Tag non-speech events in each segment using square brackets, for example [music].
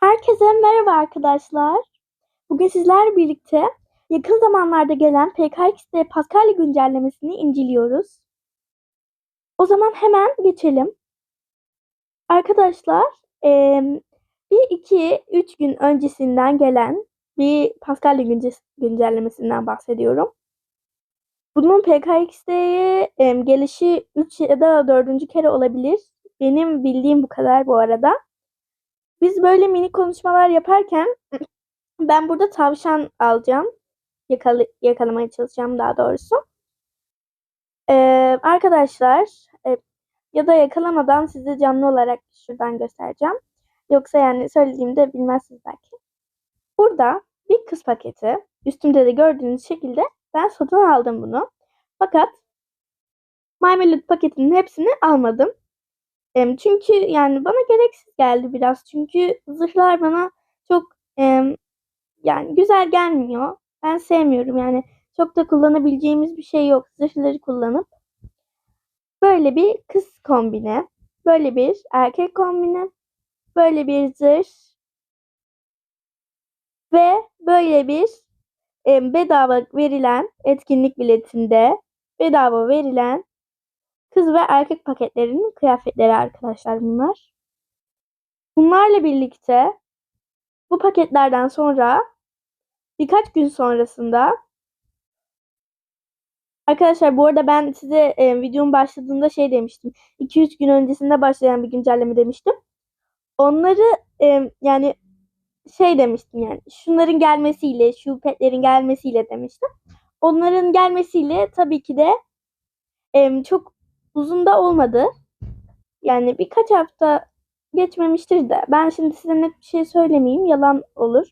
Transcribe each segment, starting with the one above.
Herkese merhaba arkadaşlar. Bugün sizlerle birlikte yakın zamanlarda gelen PKX'de Paskalya güncellemesini inceliyoruz. O zaman hemen geçelim. Arkadaşlar, bir iki üç gün öncesinden gelen bir günce- güncellemesinden bahsediyorum. Bunun PKX'de gelişi 3 ya da 4. kere olabilir. Benim bildiğim bu kadar bu arada. Biz böyle mini konuşmalar yaparken [clears throat] ben burada tavşan alacağım. Yakalı, yakalamaya çalışacağım daha doğrusu. Ee, arkadaşlar e, ya da yakalamadan size canlı olarak şuradan göstereceğim. Yoksa yani söylediğimde bilmezsiniz belki. Burada bir kız paketi. Üstümde de gördüğünüz şekilde ben satın aldım bunu. Fakat Melody paketinin hepsini almadım. Çünkü yani bana gereksiz geldi biraz. Çünkü zırhlar bana çok yani güzel gelmiyor. Ben sevmiyorum yani. Çok da kullanabileceğimiz bir şey yok. Zırhları kullanıp böyle bir kız kombine, böyle bir erkek kombine, böyle bir zırh ve böyle bir bedava verilen etkinlik biletinde bedava verilen kız ve erkek paketlerinin kıyafetleri arkadaşlar bunlar. Bunlarla birlikte bu paketlerden sonra birkaç gün sonrasında arkadaşlar bu arada ben size e, videonun başladığında şey demiştim. 2-3 gün öncesinde başlayan bir güncelleme demiştim. Onları e, yani şey demiştim yani şunların gelmesiyle şu petlerin gelmesiyle demiştim. Onların gelmesiyle tabii ki de e, çok uzun da olmadı. Yani birkaç hafta geçmemiştir de. Ben şimdi size net bir şey söylemeyeyim. Yalan olur.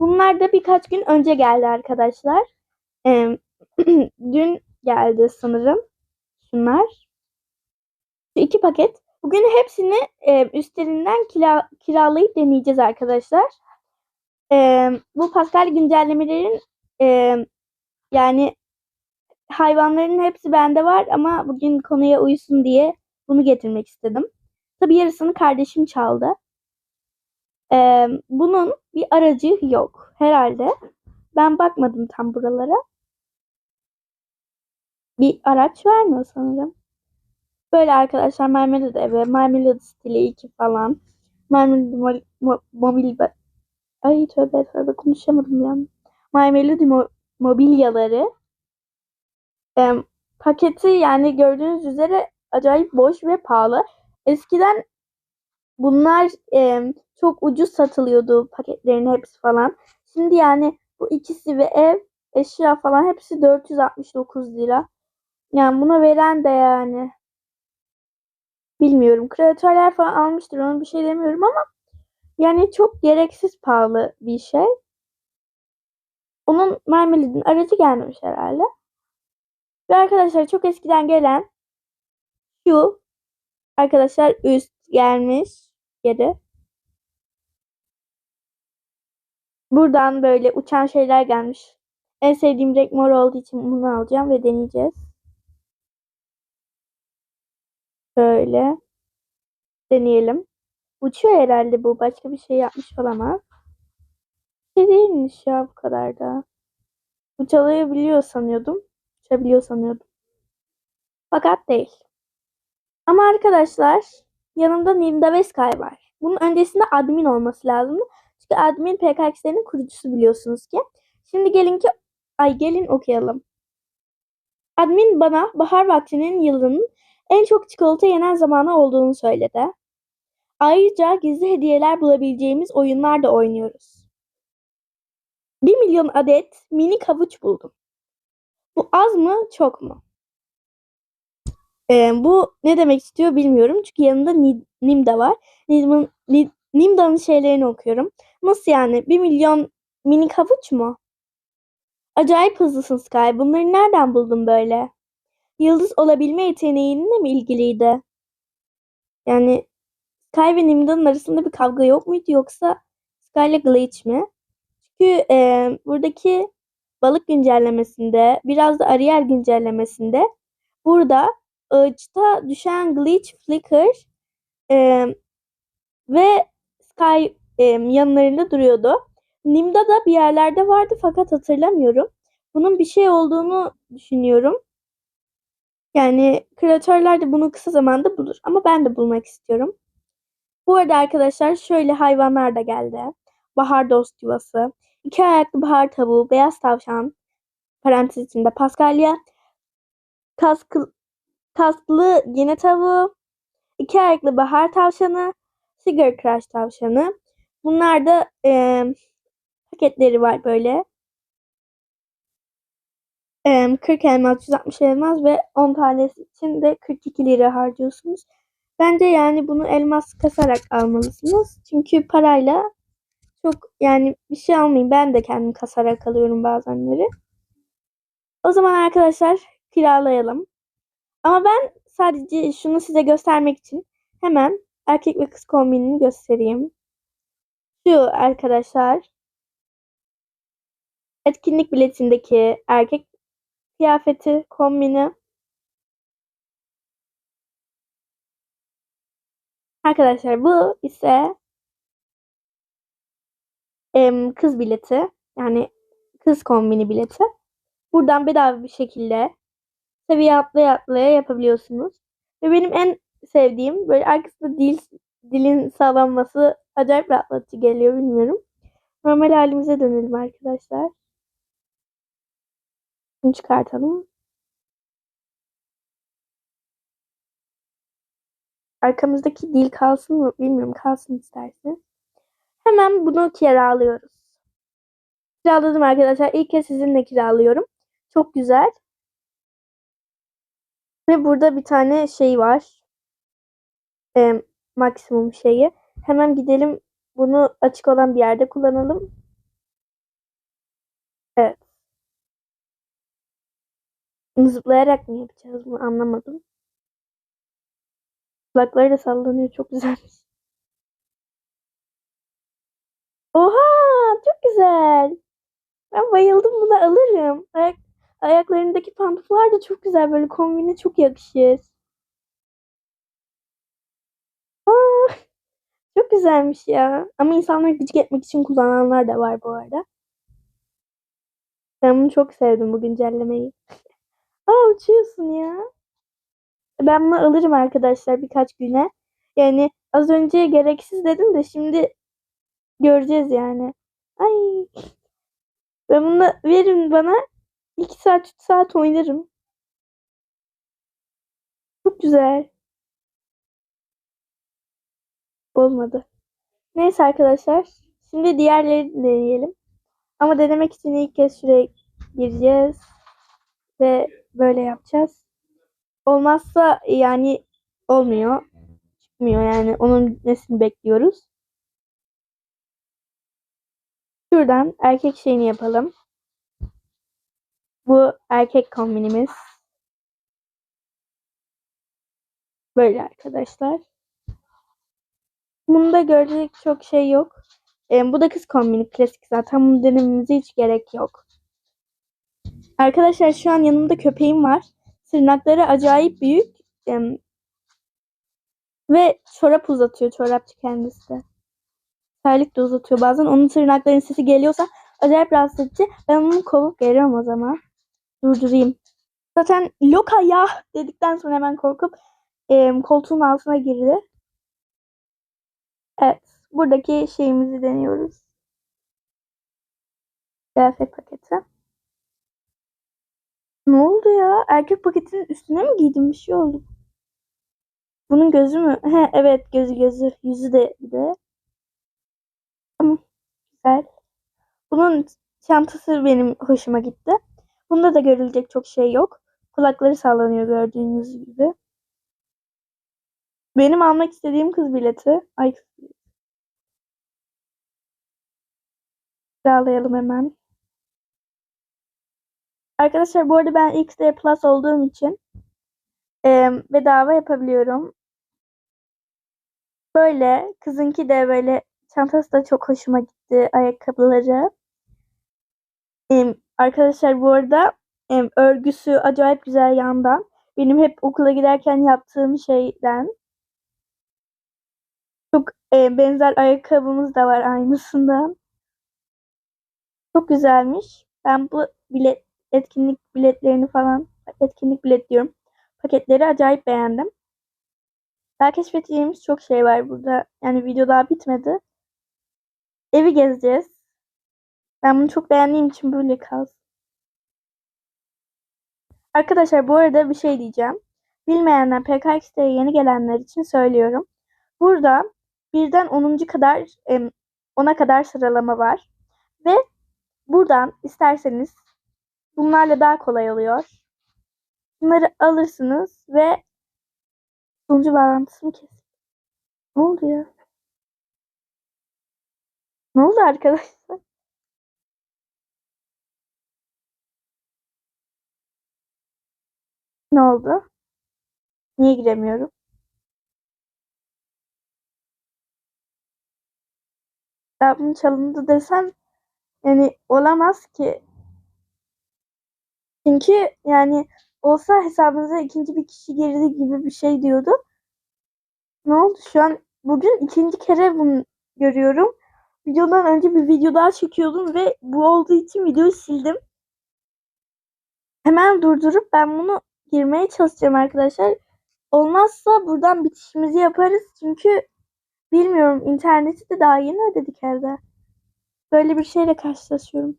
Bunlar da birkaç gün önce geldi arkadaşlar. Ee, [clears throat] dün geldi sanırım. Şunlar. Şu iki paket. Bugün hepsini e, üstlerinden kira, kiralayıp deneyeceğiz arkadaşlar. E, bu Pascal güncellemelerin e, yani hayvanların hepsi bende var ama bugün konuya uysun diye bunu getirmek istedim. Tabi yarısını kardeşim çaldı. Ee, bunun bir aracı yok herhalde. Ben bakmadım tam buralara. Bir araç vermiyor sanırım. Böyle arkadaşlar Marmalade evi, Marmalade stili 2 falan. Marmalade mo mo mobil... Ay tövbe tövbe konuşamadım ya. Marmalade mo mobilyaları. Ee, paketi yani gördüğünüz üzere acayip boş ve pahalı. Eskiden bunlar e, çok ucuz satılıyordu paketlerin hepsi falan. Şimdi yani bu ikisi ve ev eşya falan hepsi 469 lira. Yani buna veren de yani bilmiyorum. Kreatörler falan almıştır onu bir şey demiyorum ama yani çok gereksiz pahalı bir şey. Onun Marmalade'in aracı gelmemiş herhalde. Ve arkadaşlar çok eskiden gelen şu arkadaşlar üst gelmiş geri. Buradan böyle uçan şeyler gelmiş. En sevdiğim renk mor olduğu için bunu alacağım ve deneyeceğiz. Böyle. Deneyelim. Uçuyor herhalde bu. Başka bir şey yapmış olamaz. Bir şey değilmiş ya bu kadar da. Uçalayabiliyor sanıyordum. Uçabiliyor sanıyordum. Fakat değil. Ama arkadaşlar yanımda Nilda ve Sky var. Bunun öncesinde admin olması lazım. Çünkü admin PKX'lerin kurucusu biliyorsunuz ki. Şimdi gelin ki ay gelin okuyalım. Admin bana bahar vaktinin yılının en çok çikolata yenen zamanı olduğunu söyledi. Ayrıca gizli hediyeler bulabileceğimiz oyunlar da oynuyoruz. 1 milyon adet mini kavuç buldum. Bu az mı çok mu? Ee, bu ne demek istiyor bilmiyorum. Çünkü yanında Nimda var. Nimda'nın şeylerini okuyorum. Nasıl yani? 1 milyon mini kavuç mu? Acayip hızlısın Sky. Bunları nereden buldun böyle? Yıldız olabilme yeteneğinle mi ilgiliydi? Yani Sky ve Nimda'nın arasında bir kavga yok muydu yoksa Sky ile Glitch mi? Çünkü e, buradaki balık güncellemesinde biraz da Ariel güncellemesinde burada ağaçta düşen glitch flicker e, ve sky e, yanlarında duruyordu. Nim'da da bir yerlerde vardı fakat hatırlamıyorum. Bunun bir şey olduğunu düşünüyorum. Yani kreatörler de bunu kısa zamanda bulur. Ama ben de bulmak istiyorum. Bu arada arkadaşlar şöyle hayvanlar da geldi. Bahar dost yuvası, iki ayaklı bahar tavuğu, beyaz tavşan, parantez içinde Paskalya, kaskı, kasklı yine tavuğu, iki ayaklı bahar tavşanı, Sugar Crush tavşanı. Bunlar da e, paketleri var böyle. E, 40 elmas, 160 elmas ve 10 tanesi için de 42 lira harcıyorsunuz. Bence yani bunu elmas kasarak almalısınız. Çünkü parayla çok yani bir şey almayayım. Ben de kendim kasarak alıyorum bazenleri. O zaman arkadaşlar kiralayalım. Ama ben sadece şunu size göstermek için hemen erkek ve kız kombinini göstereyim. Şu arkadaşlar etkinlik biletindeki erkek kıyafeti kombini. Arkadaşlar bu ise kız bileti. Yani kız kombini bileti. Buradan bedava bir şekilde seviye atlaya atlaya yapabiliyorsunuz. Ve benim en sevdiğim böyle arkasında dil, dilin sağlanması acayip rahatlatıcı geliyor bilmiyorum. Normal halimize dönelim arkadaşlar. Bunu çıkartalım. Arkamızdaki dil kalsın mı bilmiyorum kalsın isterseniz. Hemen bunu kiralıyoruz. Kiraladım arkadaşlar. İlk kez sizinle kiralıyorum. Çok güzel. Ve burada bir tane şey var. Ee, maksimum şeyi. Hemen gidelim bunu açık olan bir yerde kullanalım. Evet. Zıplayarak mı yapacağız bunu anlamadım. Kulakları da sallanıyor. Çok güzelmiş. Oha! Çok güzel. Ben bayıldım buna alırım. Ayak, ayaklarındaki pantuflar da çok güzel. Böyle kombine çok yakışır. Aa, çok güzelmiş ya. Ama insanları gıcık etmek için kullananlar da var bu arada. Ben bunu çok sevdim bu güncellemeyi. [laughs] Aa uçuyorsun ya. Ben bunu alırım arkadaşlar birkaç güne. Yani az önce gereksiz dedim de şimdi göreceğiz yani. Ay. Ben bunu verin bana. 2 saat 3 saat oynarım. Çok güzel. Olmadı. Neyse arkadaşlar. Şimdi diğerleri deneyelim. Ama denemek için ilk kez şuraya gireceğiz. Ve böyle yapacağız. Olmazsa yani olmuyor. Çıkmıyor yani. Onun bitmesini bekliyoruz. Şuradan erkek şeyini yapalım. Bu erkek kombinimiz. Böyle arkadaşlar. Bunda görecek çok şey yok. E, bu da kız kombini klasik zaten bunu denememize hiç gerek yok. Arkadaşlar şu an yanımda köpeğim var. Tırnakları acayip büyük. E, ve çorap uzatıyor çorapçı kendisi de. Terlik de uzatıyor bazen. Onun tırnaklarının sesi geliyorsa acayip rahatsız edici. Ben onu kovup geliyorum o zaman. Durdurayım. Zaten loka ya dedikten sonra hemen korkup e, koltuğun altına girdi. Evet. Buradaki şeyimizi deniyoruz. Kıyafet paketi. Ne oldu ya? Erkek paketinin üstüne mi giydim? Bir şey oldu. Bunun gözü mü? He, evet gözü gözü. Yüzü de bir de. Güzel. Bunun çantası benim hoşuma gitti. Bunda da görülecek çok şey yok. Kulakları sallanıyor gördüğünüz gibi. Benim almak istediğim kız bileti. Ay kız. Sağlayalım hemen. Arkadaşlar bu arada ben XD Plus olduğum için e, bedava yapabiliyorum. Böyle kızınki de böyle çantası da çok hoşuma gitti ayakkabıları. E, arkadaşlar bu arada e, örgüsü acayip güzel yandan. Benim hep okula giderken yaptığım şeyden. Çok e, benzer ayakkabımız da var aynısından. Çok güzelmiş. Ben bu bilet etkinlik biletlerini falan etkinlik bilet diyorum. Paketleri acayip beğendim. Daha keşfedeceğimiz çok şey var burada. Yani video daha bitmedi. Evi gezeceğiz. Ben bunu çok beğendiğim için böyle kalsın. Arkadaşlar bu arada bir şey diyeceğim. Bilmeyenler PKX'de yeni gelenler için söylüyorum. Burada birden 10. kadar 10'a kadar sıralama var. Ve buradan isterseniz bunlarla daha kolay oluyor. Bunları alırsınız ve sunucu bağlantısı mı kesin? Ne oldu ya? Ne oldu arkadaşlar? Ne oldu? Niye giremiyorum? Hesabım çalındı desem yani olamaz ki. Çünkü yani olsa hesabınıza ikinci bir kişi girdi gibi bir şey diyordu. Ne oldu şu an? Bugün ikinci kere bunu görüyorum. Videodan önce bir video daha çekiyordum ve bu olduğu için videoyu sildim. Hemen durdurup ben bunu girmeye çalışacağım arkadaşlar. Olmazsa buradan bitişimizi yaparız. Çünkü bilmiyorum interneti de daha yeni ödedik herhalde. Böyle bir şeyle karşılaşıyorum.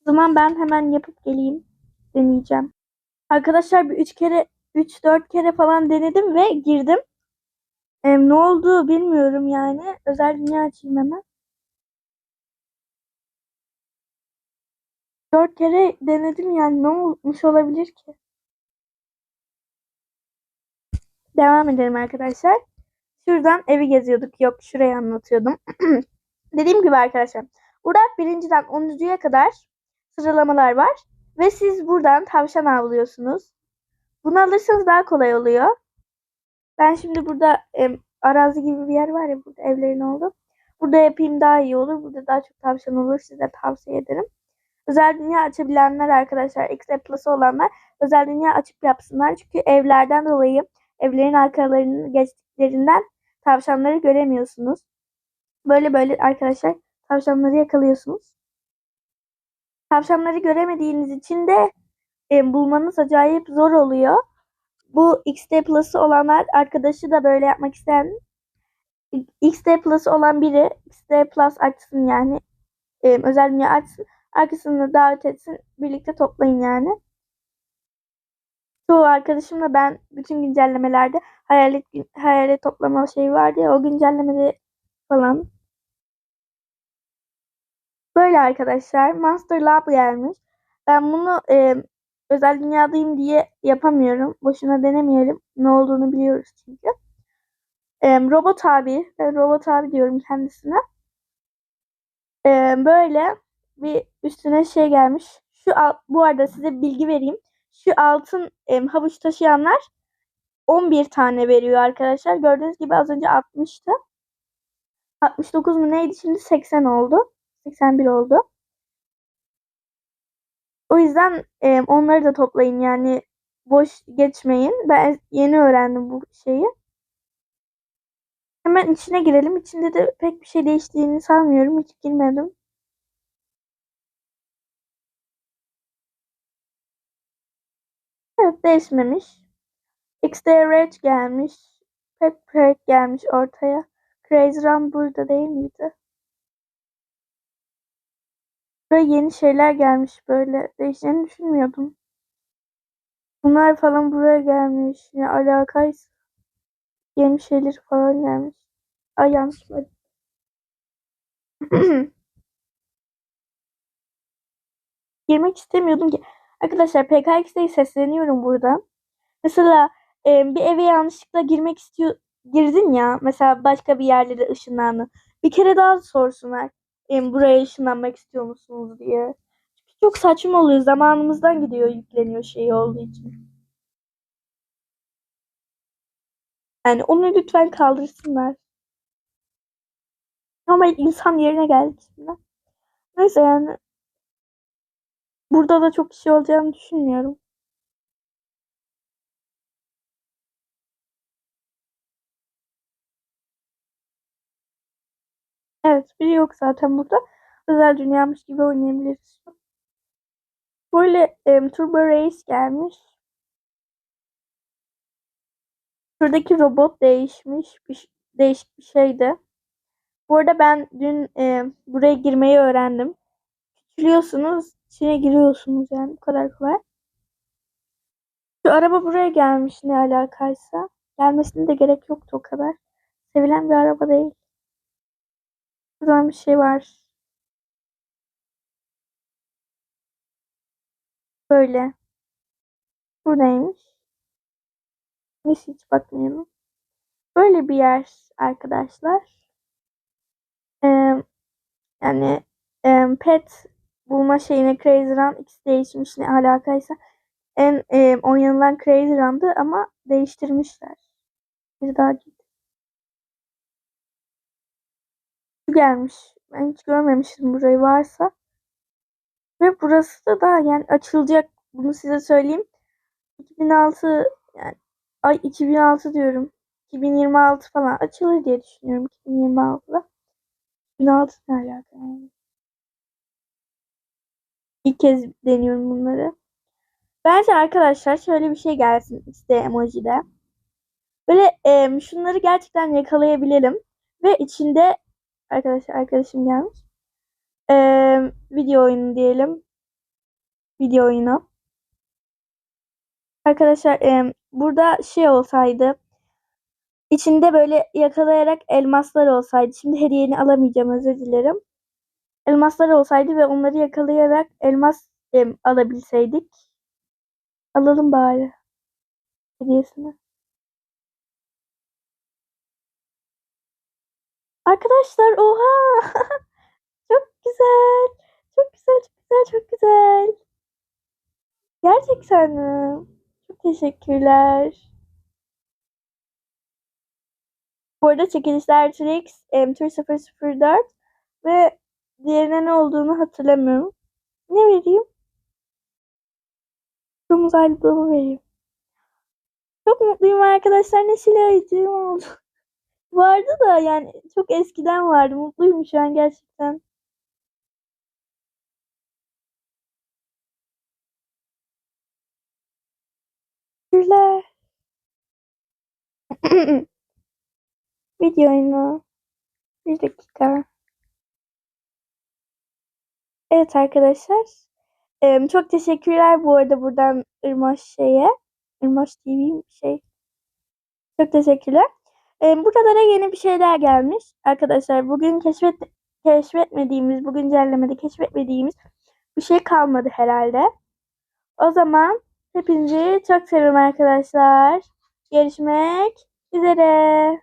O zaman ben hemen yapıp geleyim. Deneyeceğim. Arkadaşlar bir 3 kere 3-4 kere falan denedim ve girdim. Ee, ne oldu bilmiyorum yani. Özel dünya açayım hemen. 4 kere denedim yani ne olmuş olabilir ki? Devam edelim arkadaşlar. Şuradan evi geziyorduk. Yok şurayı anlatıyordum. [clears throat] Dediğim gibi arkadaşlar. Burada birinciden 10.ya kadar sıralamalar var. Ve siz buradan tavşan avlıyorsunuz. Bunu alırsanız daha kolay oluyor. Ben şimdi burada e, arazi gibi bir yer var ya burada evlerin oldu. Burada yapayım daha iyi olur. Burada daha çok tavşan olur. Size tavsiye ederim. Özel dünya açabilenler arkadaşlar, X'e Plus olanlar özel dünya açıp yapsınlar. Çünkü evlerden dolayı evlerin arkalarını geçtiklerinden tavşanları göremiyorsunuz. Böyle böyle arkadaşlar tavşanları yakalıyorsunuz. Tavşanları göremediğiniz için de e, bulmanız acayip zor oluyor. Bu XD Plus'ı olanlar arkadaşı da böyle yapmak isteyen XD Plus'ı olan biri XD Plus açsın yani e, özel dünya açsın. Arkasını davet etsin. Birlikte toplayın yani. Çoğu arkadaşımla ben bütün güncellemelerde hayalet, hayalet toplama şeyi vardı ya o güncellemede falan. Böyle arkadaşlar. Master Lab gelmiş. Ben bunu e, özel dünyadayım diye yapamıyorum. Boşuna denemeyelim. Ne olduğunu biliyoruz çünkü. E, robot abi. Ben robot abi diyorum kendisine. E, böyle bir üstüne şey gelmiş. Şu bu arada size bilgi vereyim. Şu altın e, havuç taşıyanlar 11 tane veriyor arkadaşlar. Gördüğünüz gibi az önce 60'tı. 69 mu neydi şimdi 80 oldu. 81 oldu. O yüzden e, onları da toplayın yani boş geçmeyin. Ben yeni öğrendim bu şeyi. Hemen içine girelim. İçinde de pek bir şey değiştiğini sanmıyorum. Hiç girmedim. Evet değişmemiş. XD Rage gelmiş. Pet Parade gelmiş ortaya. Crazy Run burada değil miydi? Buraya yeni şeyler gelmiş böyle. Değişeceğini düşünmüyordum. Bunlar falan buraya gelmiş. Ne alakaysa. Yeni şeyler falan gelmiş. Ay yanlış mı? [clears throat] Girmek istemiyordum ki. Arkadaşlar PKX'de sesleniyorum burada. Mesela e, bir eve yanlışlıkla girmek istiyor girdin ya mesela başka bir yerlere ışınlandın. Bir kere daha sorsunlar. E, buraya ışınlanmak istiyor musunuz diye. Çünkü çok saçma oluyor. Zamanımızdan gidiyor yükleniyor şey olduğu için. Yani onu lütfen kaldırsınlar. Ama insan yerine geldik şimdi. Neyse yani Burada da çok kişi olacağını düşünmüyorum. Evet, biri yok zaten burada. Özel dünyamış gibi oynayabiliriz. Böyle em, Turbo Race gelmiş. Şuradaki robot değişmiş. Bir, değişik bir şeydi. Bu arada ben dün em, buraya girmeyi öğrendim. Küçülüyorsunuz, içine giriyorsunuz yani bu kadar kolay. Şu araba buraya gelmiş ne alakaysa. Gelmesine de gerek yoktu o kadar. Sevilen bir araba değil. Buradan bir şey var. Böyle. Buradaymış. Neyse hiç bakmayalım. Böyle bir yer arkadaşlar. Ee, yani em, pet bulma şeyine Crazy Run ikisi değişmiş ne alakaysa. En em, oynanılan Crazy Run'dı ama değiştirmişler. Bir daha git. Gelmiş. Ben hiç görmemiştim burayı varsa. Ve burası da daha yani açılacak. Bunu size söyleyeyim. 2006 yani ay 2006 diyorum. 2026 falan açılır diye düşünüyorum 2026'da. 2006 ne alaka yani? İlk kez deniyorum bunları. Bence arkadaşlar şöyle bir şey gelsin işte emojide. Böyle em, şunları gerçekten yakalayabilelim. Ve içinde arkadaşlar arkadaşım gelmiş. Em, video oyunu diyelim. Video oyunu. Arkadaşlar em, burada şey olsaydı içinde böyle yakalayarak elmaslar olsaydı. Şimdi hediyeni alamayacağım özür dilerim. Elmaslar olsaydı ve onları yakalayarak elmas em, alabilseydik. Alalım bari hediyesini. Arkadaşlar oha! [laughs] Çok güzel. Çok güzel, çok güzel, çok güzel. Gerçekten mi? Çok teşekkürler. Bu arada çekilişler Trix, em, Tur 004 ve diğerine ne olduğunu hatırlamıyorum. Ne vereyim? Çok uzaylı vereyim. Çok mutluyum arkadaşlar. Neşeli ayıcığım oldu. Vardı da yani çok eskiden vardı. Mutluyum şu an gerçekten. Teşekkürler. [laughs] Video oyunu. Bir dakika. Evet arkadaşlar. Em, çok teşekkürler bu arada buradan Irmaş şeye. Irmaş TV şey. Çok teşekkürler. Em, buralara yeni bir şeyler gelmiş. Arkadaşlar bugün keşfet keşfetmediğimiz, bu güncellemede keşfetmediğimiz bir şey kalmadı herhalde. O zaman hepinizi çok seviyorum arkadaşlar. Görüşmek üzere.